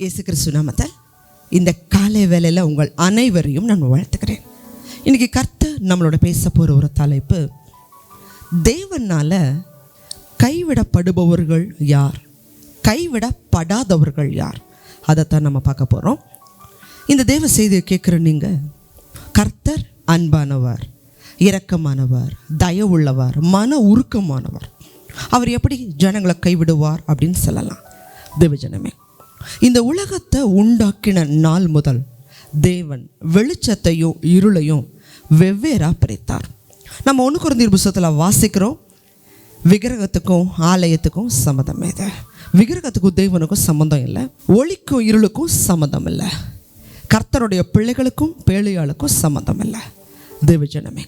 இயேசு கிறிஸ்து நாமத்தால் இந்த காலை வேலையில் உங்கள் அனைவரையும் நான் வாழ்த்துக்கிறேன். இன்றைக்கி கர்த்தர் நம்மளோட பேச போகிற ஒரு தலைப்பு தேவனால் கைவிடப்படுபவர்கள் யார்? கைவிடப்படாதவர்கள் யார்? அதைத்தான் நம்ம பார்க்க போகிறோம் இந்த தேவ செய்தியை கேட்குற நீங்கள் கர்த்தர் அன்பானவர் இரக்கமானவர் தயவுள்ளவர் மன உருக்கமானவர். அவர் எப்படி ஜனங்களை கைவிடுவார் அப்படின்னு சொல்லலாம். தேவஜனமே இந்த உலகத்தை உண்டாக்கின நாள் முதல் தேவன் வெளிச்சத்தையும் இருளையும் வெவ்வேறாக பிரித்தார். நம்ம ஒன்று குறைந்த புஸ்தகத்தில் வாசிக்கிறோம். விக்கிரகத்துக்கும் ஆலயத்துக்கும் சம்மந்தம் இது. விக்கிரகத்துக்கும் தேவனுக்கும் சம்மந்தம் இல்லை. ஒளிக்கும் இருளுக்கும் சம்மந்தம் இல்லை. கர்த்தருடைய பிள்ளைகளுக்கும் பேழையாளுக்கும் சம்மந்தம் இல்லை. தேவஜனமே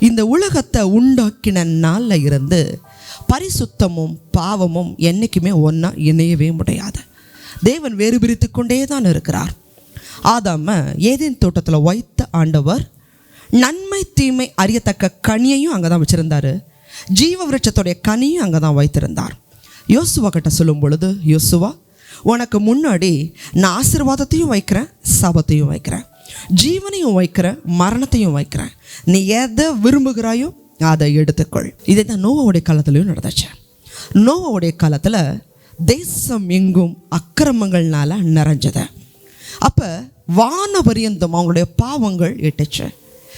இந்த உலகத்தை உண்டாக்கின நாளில் இருந்து பரிசுத்தமும் பாவமும் என்றைக்குமே ஒன்றா இணையவே முடியாது. தேவன் வேறு பிரித்து கொண்டே தான் இருக்கிறார். ஆதாம ஏதேன் தோட்டத்தில் வைத்த ஆண்டவர் நன்மை தீமை அறியத்தக்க கனியையும் அங்கே தான் வச்சுருந்தார். ஜீவ விருட்சத்துடைய கனியும் அங்கே தான் வைத்திருந்தார். யோசுவா கிட்ட சொல்லும் பொழுது யோசுவா உனக்கு முன்னாடி நான் ஆசீர்வாதத்தையும் வைக்கிறேன் சாபத்தையும் வைக்கிறேன். ஜீவனையும் வைக்கிறேன் மரணத்தையும் வைக்கிறேன். நீ எதை விரும்புகிறாயோ அதை எடுத்துக்கொள். இதை தான் நோவாவுடைய காலத்துலையும் நடந்துச்சு. நோவாவுடைய காலத்தில் தேசம் எங்கும் அக்கிரமங்கள்னால நிறைஞ்சது. அப்போ வான பரியந்தம் அவங்களுடைய பாவங்கள் எட்டுச்சு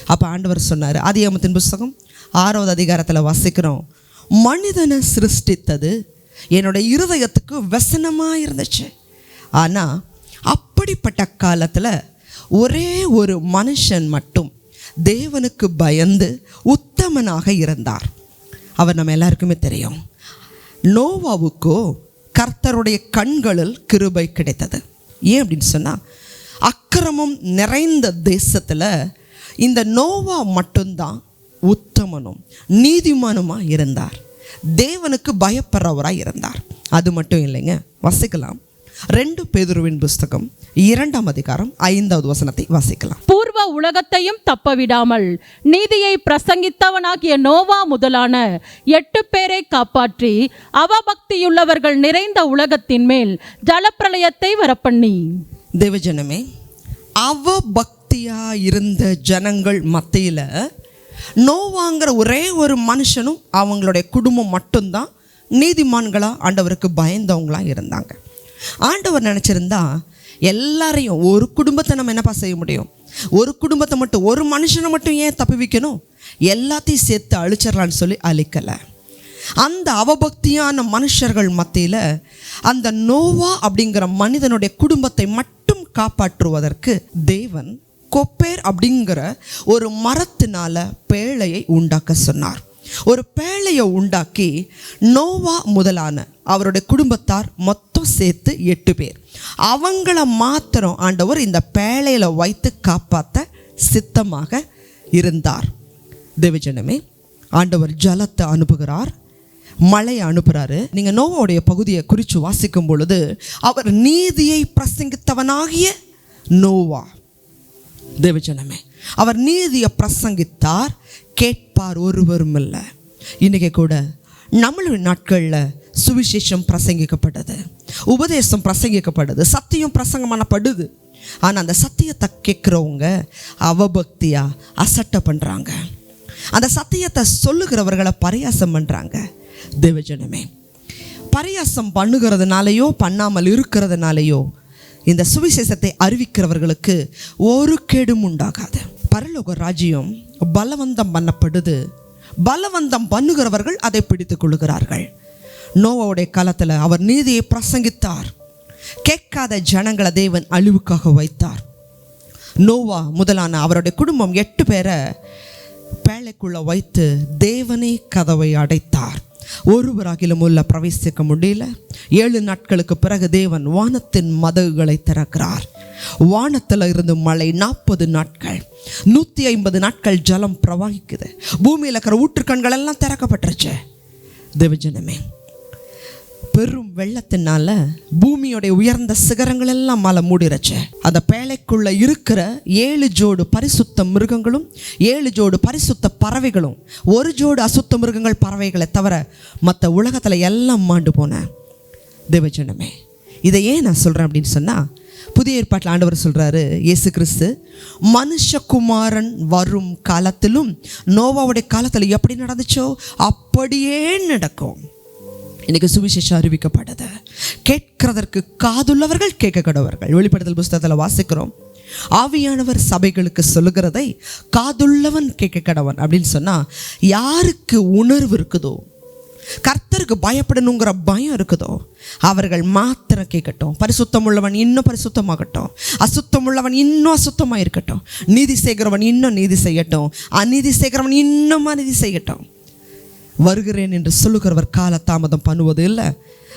அப்போ ஆண்டவர் சொன்னார் அதிகாமத்தின் புஸ்தகம் ஆறாவது அதிகாரத்தில் வாசிக்கிறோம். மனிதனை சிருஷ்டித்தது என்னோட இருதயத்துக்கு வசனமாக இருந்துச்சு. ஆனால் அப்படிப்பட்ட காலத்தில் ஒரே ஒரு மனுஷன் மட்டும் தேவனுக்கு பயந்து உத்தமனாக இருந்தார். அவர் நம்ம எல்லாருக்குமே தெரியும். நோவாவுக்கோ கர்த்தருடைய கண்களில் கிருபை கிடைத்தது. ஏன் அப்படின்னு சொன்னால் அக்கிரமம் நிறைந்த தேசத்தில் இந்த நோவா மட்டும்தான் உத்தமனும் நீதிமானுமாக இருந்தார். தேவனுக்கு பயப்படுறவராக இருந்தார். அது மட்டும் இல்லைங்க வசிக்கலாம். ரெண்டு பேதுருவின் புஸ்தகம் இரண்டாம் அதிகாரம் ஐந்தாவது வசனத்தை வாசிக்கலாம். பூர்வ உலகத்தையும் தப்பவிடாமல் நீதியை பிரசங்கித்தவனாகிய நோவா முதலான எட்டு பேரை காப்பாற்றி அவபக்தியுள்ளவர்கள் நிறைந்த உலகத்தின் மேல் ஜலப்பிரளயத்தை வரப்பண்ணி. தேவஜனமே அவ பக்தியா இருந்த ஜனங்கள் மத்தியில் நோவாங்கிற ஒரே ஒரு மனுஷனும் அவங்களுடைய குடும்பம் மட்டும்தான் நீதிமான்களா ஆண்டவருக்கு பயந்தவங்களா இருந்தாங்க. ஆண்டவர் நினச்சிருந்தா எல்லாரையும் ஒரு குடும்பத்தை நம்ம என்னப்பா செய்ய முடியும்? ஒரு குடும்பத்தை மட்டும் ஒரு மனுஷனை மட்டும் ஏன் தப்பி வைக்கணும்? எல்லாத்தையும் சேர்த்து அழிச்சிடலான்னு சொல்லி அழிக்கலை. அந்த அவபக்தியான மனுஷர்கள் மத்தியில் அந்த நோவா அப்படிங்கிற மனிதனுடைய குடும்பத்தை மட்டும் காப்பாற்றுவதற்கு தேவன் கொப்பேர் அப்படிங்கிற ஒரு மரத்தினால பேழையை உண்டாக்க சொன்னார். ஒரு பேழையை உண்டாக்கி நோவா முதலான அவருடைய குடும்பத்தார் மொத்தம் சேர்த்து எட்டு பேர். அவங்கள மாத்திரம் ஆண்டவர் இந்த பேழையில் வைத்து காப்பாற்ற சித்தமாக இருந்தார். தேவஜனமே ஆண்டவர் ஜலத்தை அனுப்புகிறார். மழையை அனுப்புகிறாரு நீங்கள் நோவோடைய பகுதியை குறித்து வாசிக்கும் பொழுது அவர் நீதியை பிரசங்கித்தவனாகிய நோவா. தேவஜனமே அவர் நீதியை பிரசங்கித்தார். கேட்பார் ஒருவரும் இல்லை இன்றைக்கி கூட நம்மளுடைய நாட்களில் சுவிசேஷம் பிரசங்கிக்கப்பட்டது. உபதேசம் பிரசங்கிக்கப்படுது சத்தியம் பிரசங்கமானப்படுது. ஆனால் அந்த சத்தியத்தை கேட்குறவங்க அவபக்தியாக அசட்டை பண்ணுறாங்க அந்த சத்தியத்தை சொல்லுகிறவர்களை பரியாசம் பண்ணுறாங்க தேவஜனமே பரியாசம் பண்ணுகிறதுனாலையோ பண்ணாமல் இருக்கிறதுனாலையோ இந்த சுவிசேஷத்தை அறிவிக்கிறவர்களுக்கு ஒரு கேடும் உண்டாகாது. பரலோக ராஜ்யம் பலவந்தம் பண்ணப்படுது. பலவந்தம் பண்ணுகிறவர்கள் அதை பிடித்துக் கொள்கிறார்கள் நோவாவுடைய காலத்தில் அவர் நீதியை பிரசங்கித்தார். கேட்காத ஜனங்களை தேவன் அழிவுக்காக வைத்தார். நோவா முதலான அவருடைய குடும்பம் எட்டு பேரை பேழைக்குள்ளே வைத்து தேவனே கதவை அடைத்தார். ஒருவராகிலும் உள்ள பிரவேசிக்க முடியல. ஏழு நாட்களுக்கு பிறகு தேவன் வானத்தின் மதகுகளை திறக்கிறார். வானத்தில் இருந்து மழை நாற்பது நாட்கள். நூற்றி ஐம்பது நாட்கள் ஜலம் பிரவாகிக்குது. பூமியில் இருக்கிற ஊற்றுக்கண்கள் எல்லாம் திறக்கப்பட்டுருச்சு. தேவஜனமே பெரும் வெள்ளத்தினால பூமியோடைய உயர்ந்த சிகரங்கள் எல்லாம் மலை மூடிருச்சு. அந்த பேழைக்குள்ள இருக்கிற ஏழு ஜோடு பரிசுத்த மிருகங்களும் ஏழு ஜோடு பரிசுத்த பறவைகளும் ஒரு ஜோடு அசுத்த மிருகங்கள் பறவைகளை தவிர மற்ற உலகத்தில் எல்லாம் மாண்டு போன தேவஜனமே. இதை ஏன் நான் சொல்கிறேன் அப்படின்னு சொன்னால் புதிய ஏற்பாட்டில் ஆண்டவர் சொல்கிறாரு இயேசு கிறிஸ்து மனுஷகுமாரன் வரும் காலத்திலும் நோவாவுடைய காலத்தில் எப்படி நடந்துச்சோ அப்படியே நடக்கும். இன்னைக்கு சுவிசேஷம் அறிவிக்கப்பட்டது. கேட்கிறதற்கு காதுள்ளவர்கள் கேட்க கடவர்கள் வெளிப்படுத்தல் புஸ்தகத்தில் வாசிக்கிறோம். ஆவியானவர் சபைகளுக்கு சொல்லுகிறதை காதுள்ளவன் கேட்க கடவன் அப்படின்னு சொன்னா யாருக்கு உணர்வு இருக்குதோ கர்த்தருக்கு பயப்படணுங்கிற பயம் இருக்குதோ அவர்கள் மாத்திரம் கேட்கட்டும். பரிசுத்தம் உள்ளவன் இன்னும் பரிசுத்தமாகட்டும். அசுத்தம் உள்ளவன் இன்னும் அசுத்தமாக இருக்கட்டும் நீதி செய்கிறவன் இன்னும் நீதி செய்யட்டும். அநீதி செய்கிறவன் இன்னும் அநீதி செய்யட்டும். வருகிறேன் என்று சொல்லுகிறவர் கால தாமதம் பண்ணுவது இல்லை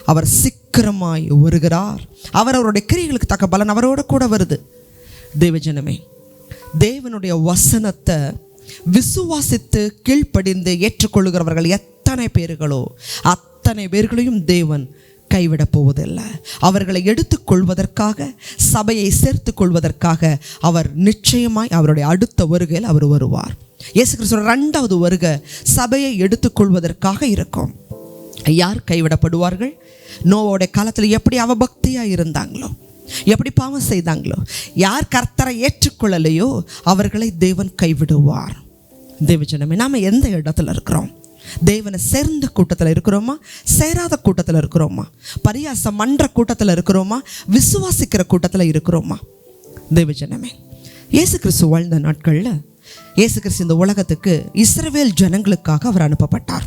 அவர் சீக்கிரமாய் வருகிறார். அவர் அவருடைய கிரியைகளுக்கு தக்க பலன் அவரோட கூட வருது. தேவஜனமே தேவனுடைய வசனத்தை விசுவாசித்து கீழ்ப்படிந்து ஏற்றுக்கொள்ளுகிறவர்கள் எத்தனை பேர்களோ அத்தனை பேர்களையும் தேவன் கைவிடப் போவதில்லை. அவர்களை எடுத்துக்கொள்வதற்காக சபையை சேர்த்து கொள்வதற்காக அவர் நிச்சயமாய் அவருடைய அடுத்த வருகையில் அவர் வருவார். இயேசு கிறிஸ்துவ ரெண்டாவது வருகை சபையை எடுத்துக்கொள்வதற்காக இருக்கும். யார் கைவிடப்படுவார்கள்? நோவோடைய காலத்தில் எப்படி அவபக்தியாக இருந்தாங்களோ எப்படி பாவம் செய்தாங்களோ யார் கர்த்தரை ஏற்றுக்கொள்ளலையோ அவர்களை தேவன் கைவிடுவார். தேவஜனமே நாம் எந்த இடத்துல இருக்கிறோம்? தேவனை சேர்ந்த கூட்டத்தில் இருக்கிறோமா? சேராத கூட்டத்தில் இருக்கிறோமா? பரியாசம் மன்ற கூட்டத்தில் இருக்கிறோமா? விசுவாசிக்கிற கூட்டத்தில் இருக்கிறோமா? தேவஜனமே இயேசு கிறிஸ்து வாழ்ந்த நாட்களில் இயேசு கிறிஸ்து இந்த உலகத்துக்கு இஸ்ரவேல் ஜனங்களுக்காக அவர் அனுப்பப்பட்டார்.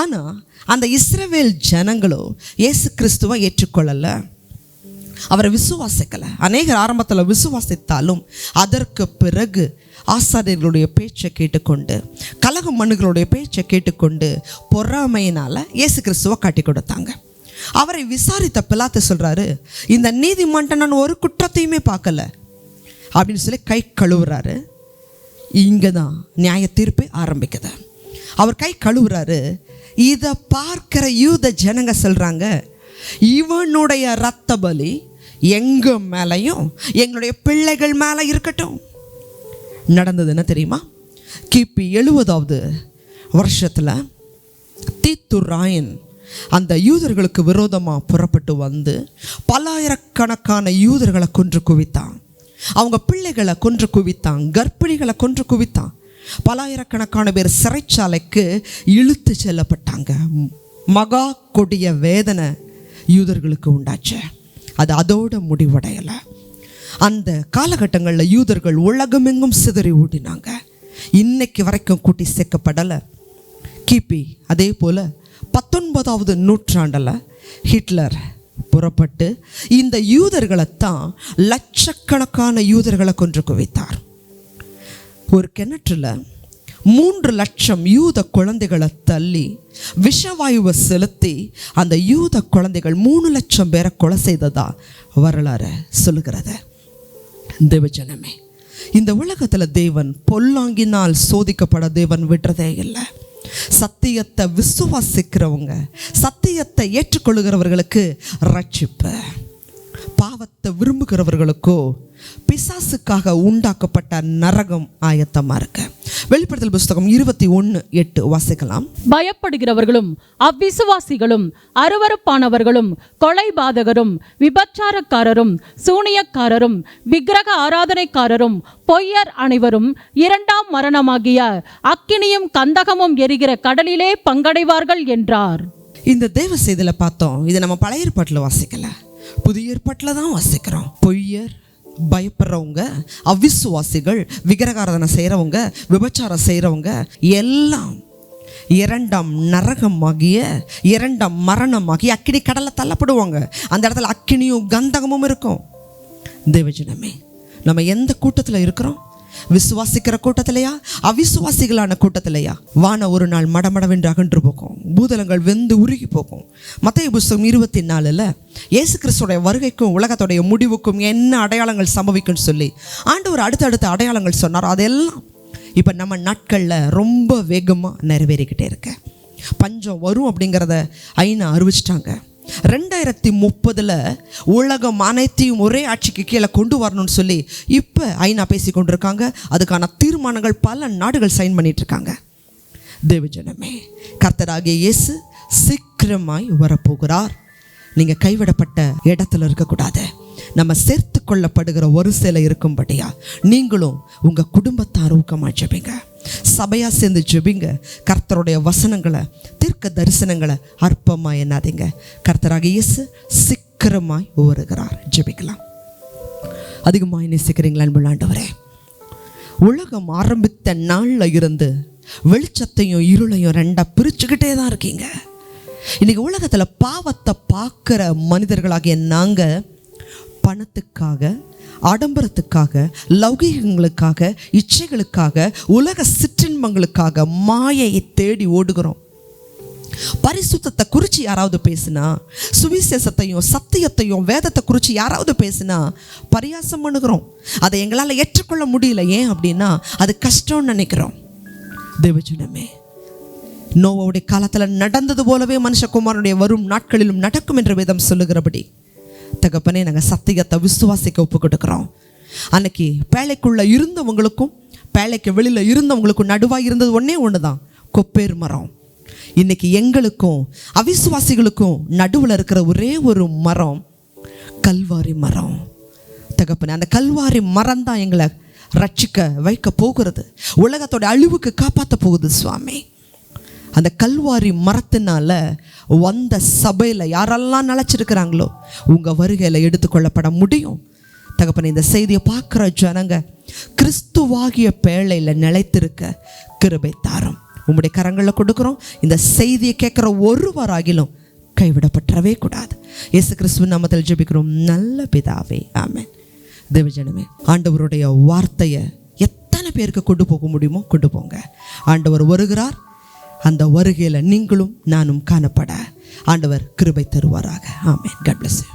ஆனால் அந்த இஸ்ரவேல் ஜனங்களோ இயேசு கிறிஸ்துவை ஏற்றுக்கொள்ளலை. அவரை விசுவாசிக்கலை. அநேகர் ஆரம்பத்தில் விசுவாசித்தாலும் அதற்கு பிறகு ஆசாரியர்களுடைய பேச்சை கேட்டுக்கொண்டு கலக மண்ணுகளுடைய பேச்சை கேட்டுக்கொண்டு பொறாமையினால் இயேசு கிறிஸ்துவை காட்டி கொடுத்தாங்க. அவரை விசாரித்த பிலாத்து சொல்கிறாரு இந்த நீதிமன்றம் நான் ஒரு குற்றத்தையுமே பார்க்கல. அப்படின்னு சொல்லி கை கழுவுறாரு. இங்கே தான் நியாய தீர்ப்பு ஆரம்பிக்குது. அவர் கை கழுவுறாரு. இதை பார்க்கிற யூத ஜனங்க சொல்கிறாங்க இவனுடைய ரத்த பலி எங்க மேலேயும் எங்களுடைய பிள்ளைகள் மேலே இருக்கட்டும். நடந்தது என்ன தெரியுமா? கிபி எழுபதாவது வருஷத்தில் தீத்துராயன் அந்த யூதர்களுக்கு விரோதமாக புறப்பட்டு வந்து பல்லாயிரக்கணக்கான யூதர்களை கொன்று குவித்தான். அவங்க பிள்ளைகளை கொன்று குவித்தான் கர்ப்பிணிகளை கொன்று குவித்தான். பலாயிரக்கணக்கான பேர் சிறைச்சாலைக்கு இழுத்து செல்லப்பட்டாங்க. மகா கொடிய வேதனை யூதர்களுக்கு உண்டாச்சு. அது அதோட முடிவடையலை. அந்த காலகட்டங்களில் யூதர்கள் உலகமெங்கும் சிதறி ஓடினாங்க. இன்னைக்கு வரைக்கும் கூட்டி சேர்க்கப்படலை. கிபி அதே போல் பத்தொன்பதாவது நூற்றாண்டில் ஹிட்லர் புறப்பட்டு இந்த யூதர்களைத்தான் லட்சக்கணக்கான யூதர்களை கொன்று குவித்தார். ஒரு கிணற்றுல மூன்று லட்சம் யூத குழந்தைகளை தள்ளி விஷவாயுவை செலுத்தி அந்த யூத குழந்தைகள் மூணு லட்சம் பேரை கொலை செய்ததா வரலாறு சொல்லுகிறத. தேவஜனமே இந்த உலகத்தில் தேவன் பொல்லாங்கினால் சோதிக்கப்பட தேவன் விடுறதே இல்லை. சத்தியத்தை விசுவாசிக்கிறவங்க சத்தியத்தை ஏற்றுக்கொள்கிறவர்களுக்கு ரட்சிப்பு. பாவத்தை விரும்புகிறவர்களுக்கோ பிசாசுக்காக உண்டாக்கப்பட்ட நரகம் ஆயத்தமாக இருக்கு. வெளிப்படுத்தல் புஸ்தகம் இருபத்தி ஒன்று எட்டு வாசிக்கலாம். பயப்படுகிறவர்களும் அவ்விசுவாசிகளும் அருவருப்பானவர்களும் கொலைபாதகரும் விபச்சாரக்காரரும் சூனியக்காரரும் விக்கிரக ஆராதனைக்காரரும் பொய்யர் அனைவரும் இரண்டாம் மரணமாகிய அக்கினியும் கந்தகமும் எரிகிற கடலிலே பங்கடைவார்கள் என்றார். இந்த தேவ செய்தியில் பார்த்தோம். இதை நம்ம பழைய ஏற்பாட்டில் வாசிக்கல. புதிய ஏற்பாட்டில் தான் வாசிக்கிறோம். பொய்யர் பயப்படுறவங்க அவிசுவாசிகள் விக்கிரகாரதனை செய்கிறவங்க விபச்சாரம் செய்கிறவங்க எல்லாம் இரண்டாம் நரகமாகிய இரண்டாம் மரணமாகிய அக்கினி கடலை தள்ளப்படுவாங்க. அந்த இடத்துல அக்கினியும் கந்தகமும் இருக்கும். தேவஜனமே நம்ம எந்த கூட்டத்தில் இருக்கிறோம்? விசுவாசிக்கிற கூட்டத்திலையா? அவிசுவாசிகளான கூட்டத்திலையா? வான ஒரு நாள் மடமடவென்று அகன்று போகும். பூதலங்கள் வெந்து உருகி போகும். மத்திய புஸ்தகம் இருபத்தி நாலில் இயேசு கிறிஸ்துடைய வருகைக்கும் உலகத்துடைய முடிவுக்கும் என்ன அடையாளங்கள் சம்பவிக்கும்னு சொல்லி. ஆண்டவர் அடுத்தடுத்த அடையாளங்கள் சொன்னார். அதெல்லாம் இப்போ நம்ம நாட்களில் ரொம்ப வேகமாக நிறைவேறிக்கிட்டே இருக்கு. பஞ்சம் வரும் அப்படிங்கிறத ஐநா அறிவிச்சிட்டாங்க. ரெண்டாயிரத்தி முப்பதில் உலகம் அனைத்தையும் ஒரே ஆட்சிக்கு கீழே கொண்டு வரணும்னு சொல்லி இப்போ ஐநா பேசி கொண்டிருக்காங்க. அதுக்கான தீர்மானங்கள் பல நாடுகள் சைன் பண்ணிட்டு இருக்காங்க. தேவஜனமே கர்த்தராகிய இயேசு சீக்கிரமாய் வரப்போகிறார். நீங்கள் கைவிடப்பட்ட இடத்துல இருக்கக்கூடாது. நம்ம சேர்த்து கொள்ளப்படுகிற ஒரு சில இருக்கும்படியா நீங்களும் உங்கள் குடும்பத்தார் ஊக்கமாக ஜெபிங்க. சபையாக சேர்ந்து ஜெபிங்க. கர்த்தருடைய வசனங்களை தீர்க்க தரிசனங்களை அற்பமாக எண்ணாதீங்க. கர்த்தராக இயேசு சீக்கிரமாய் வருகிறார் ஜெபிக்கலாம். அதிகமாக நேசிக்கிறீங்களா அன்புள்ள உலகம் ஆரம்பித்த நாளில் இருந்து வெளிச்சத்தையும் இருளையும் ரெண்டாக பிரிச்சுக்கிட்டே தான் இருக்கீங்க. இன்னைக்கு உலகத்தில் பாவத்தை பார்க்குற மனிதர்களாகிய நாங்கள் பணத்துக்காக ஆடம்பரத்துக்காக லௌகிகங்களுக்காக இச்சைகளுக்காக உலக சிற்றின்பங்களுக்காக மாயையை தேடி ஓடுகிறோம். பரிசுத்தத்தை குறித்து யாராவது பேசுனா சுவிசேஷத்தையும் சத்தியத்தையும் வேதத்தை குறித்து யாராவது பேசுனா பரியாசம் பண்ணுகிறோம். அதை எங்களால் ஏற்றுக்கொள்ள முடியல. ஏன் அப்படின்னா அது கஷ்டம்னு நினைக்கிறோம். தேவஜனமே நோவாவுடைய காலத்தில் நடந்தது போலவே மனுஷகுமாரனுடைய வரும் நாட்களிலும் நடக்கும் என்று வேதம் சொல்லுகிறபடி தகப்பனே நாங்கள் சத்தியத்தை விசுவாசிக்க ஒப்பு கொடுக்குறோம் அன்னைக்கு பேழைக்குள்ளே இருந்தவங்களுக்கும் பேழைக்கு வெளியில் இருந்தவங்களுக்கும் நடுவாக இருந்தது ஒன்றே ஒன்று தான் கொப்பேர் மரம். இன்னைக்கு எங்களுக்கும் அவிசுவாசிகளுக்கும் நடுவில் இருக்கிற ஒரே ஒரு மரம் கல்வாரி மரம். தகப்பனே அந்த கல்வாரி மரம் தான் எங்களை ரட்சிக்க வைக்க போகிறது. உலகத்தோட அழிவுக்கு காப்பாற்ற போகுது சுவாமி. அந்த கல்வாரி மரத்தினால வந்த சபையில் யாரெல்லாம் நினச்சிருக்கிறாங்களோ உங்கள் வருகையில் எடுத்துக்கொள்ளப்பட முடியும். தகப்பனே இந்த செய்தியை பார்க்குற ஜனங்க கிறிஸ்துவாகிய பேழையில் நிலைத்திருக்க கிருபை தாரம். உங்களுடைய கரங்களில் கொடுக்குறோம். இந்த செய்தியை கேட்குற ஒருவராகிலும் கைவிடப்பட்டவே கூடாது. இயேசு கிறிஸ்துவின் நாமத்தில் ஜெபிக்கிறோம். நல்ல பிதாவே ஆமேன். தேவஜனமே ஆண்டவருடைய வார்த்தையை எத்தனை பேருக்கு கொண்டு போக முடியுமோ கொண்டு போங்க. ஆண்டவர் வருகிறார். அந்த வருகையில் நீங்களும் நானும் காணப்பட. ஆண்டவர் கிருபை தருவாராக. ஆமேன். Cut plus